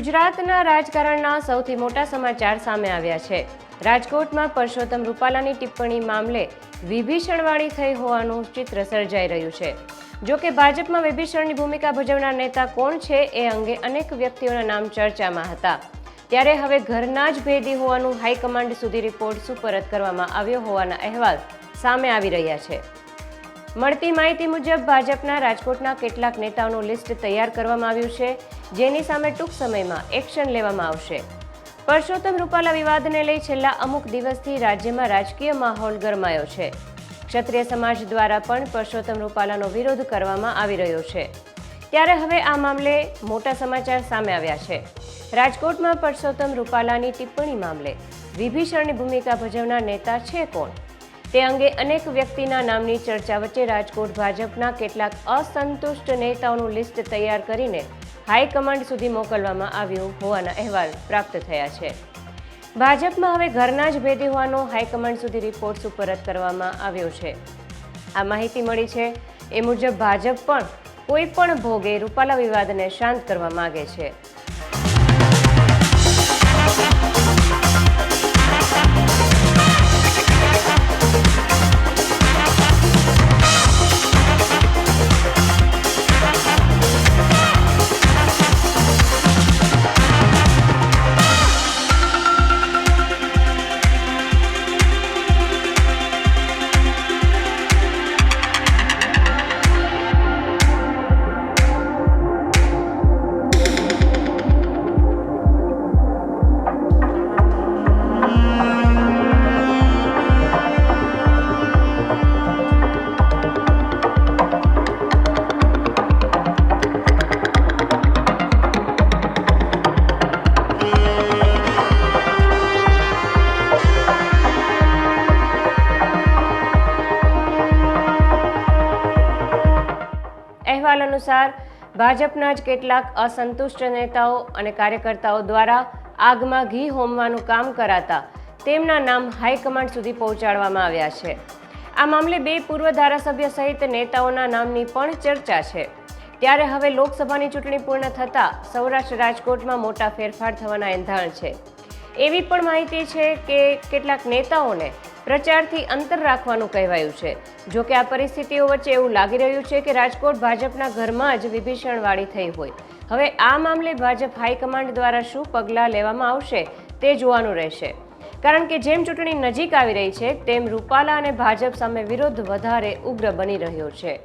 ગુજરાતના રાજકારણના સૌથી મોટા સમાચાર સામે આવ્યા છે. રાજકોટમાં પરસોત્તમ રૂપાલાની ટિપ્પણી મામલે વિભીષણવાળી થઈ હોવાનું ચિત્ર સર્જાઈ રહ્યું છે. જો કે ભાજપમાં વિભીષણની ભૂમિકા ભજવનાર નેતા કોણ છે એ અંગે અનેક વ્યક્તિઓના નામ ચર્ચામાં હતા. ત્યારે હવે ઘરના જ ભેદી હોવાનું હાઈકમાન્ડ સુધી રિપોર્ટ સુપરત કરવામાં આવ્યો હોવાના અહેવાલ સામે આવી રહ્યા છે. મળતી માહિતી મુજબ ભાજપના રાજકોટના કેટલાક નેતાઓનું લિસ્ટ તૈયાર કરવામાં આવ્યું છે, જેની સામે ટૂંક સમયમાં એક્શન લેવામાં આવશે. પરસોત્તમ રૂપાલા વિવાદને લઈ છેલ્લા અમુક દિવસથી રાજ્યમાં રાજકીય માહોલ ગરમાયો છે. ક્ષત્રિય સમાજ દ્વારા પણ પરસોત્તમ રૂપાલાનો વિરોધ કરવામાં આવી રહ્યો છે. ત્યારે હવે આ મામલે મોટા સમાચાર સામે આવ્યા છે. રાજકોટમાં પરસોત્તમ રૂપાલાની ટિપ્પણી મામલે વિભીષણની ભૂમિકા ભજવનાર નેતા છે કોણ? તે અંગે અનેક વ્યક્તિના નામની ચર્ચા વચ્ચે રાજકોટ ભાજપના કેટલાક અસંતુષ્ટ નેતાઓનું લિસ્ટ તૈયાર કરીને હાઈકમાન્ડ સુધી મોકલવામાં આવ્યું હોવાના અહેવાલ પ્રાપ્ત થયા છે. ભાજપમાં હવે ઘરના જ ભેદી હોવાનો હાઈકમાન્ડ સુધી રિપોર્ટ સુપરત કરવામાં આવ્યો છે. આ માહિતી મળી છે. એ મુજબ ભાજપ પણ કોઈ પણ ભોગે રૂપાલા વિવાદને શાંત કરવા માગે છે. અનુસાર ભાજપના જ કેટલાક અસંતુષ્ટ નેતાઓ અને કાર્યકર્તાઓ દ્વારા આગમાં ઘી હોમવાનું કામ કરાતા તેમના નામ હાઈકમાન્ડ સુધી પહોંચાડવામાં આવ્યા છે. આ મામલે બે પૂર્વ ધારાસભ્ય સહિત નેતાઓના નામની પણ ચર્ચા છે. ત્યારે હવે લોકસભાની ચૂંટણી પૂર્ણ થતાં સૌરાષ્ટ્ર રાજકોટમાં મોટા ફેરફાર થવાના એંધાણ છે. એવી પણ માહિતી છે કે કેટલાક નેતાઓને પ્રચારથી અંતર રાખવાનું કહેવાયું છે. જો કે આ પરિસ્થિતિઓ વચ્ચે એવું લાગી રહ્યું છે કે રાજકોટ ભાજપના ઘરમાં જ વિભીષણવાળી થઈ હોય. હવે આ મામલે ભાજપ હાઈકમાન્ડ દ્વારા શું પગલાં લેવામાં આવશે તે જોવાનું રહેશે. કારણ કે જેમ ચૂંટણી નજીક આવી રહી છે, તેમ રૂપાલા અને ભાજપ સામે વિરોધ વધારે ઉગ્ર બની રહ્યો છે.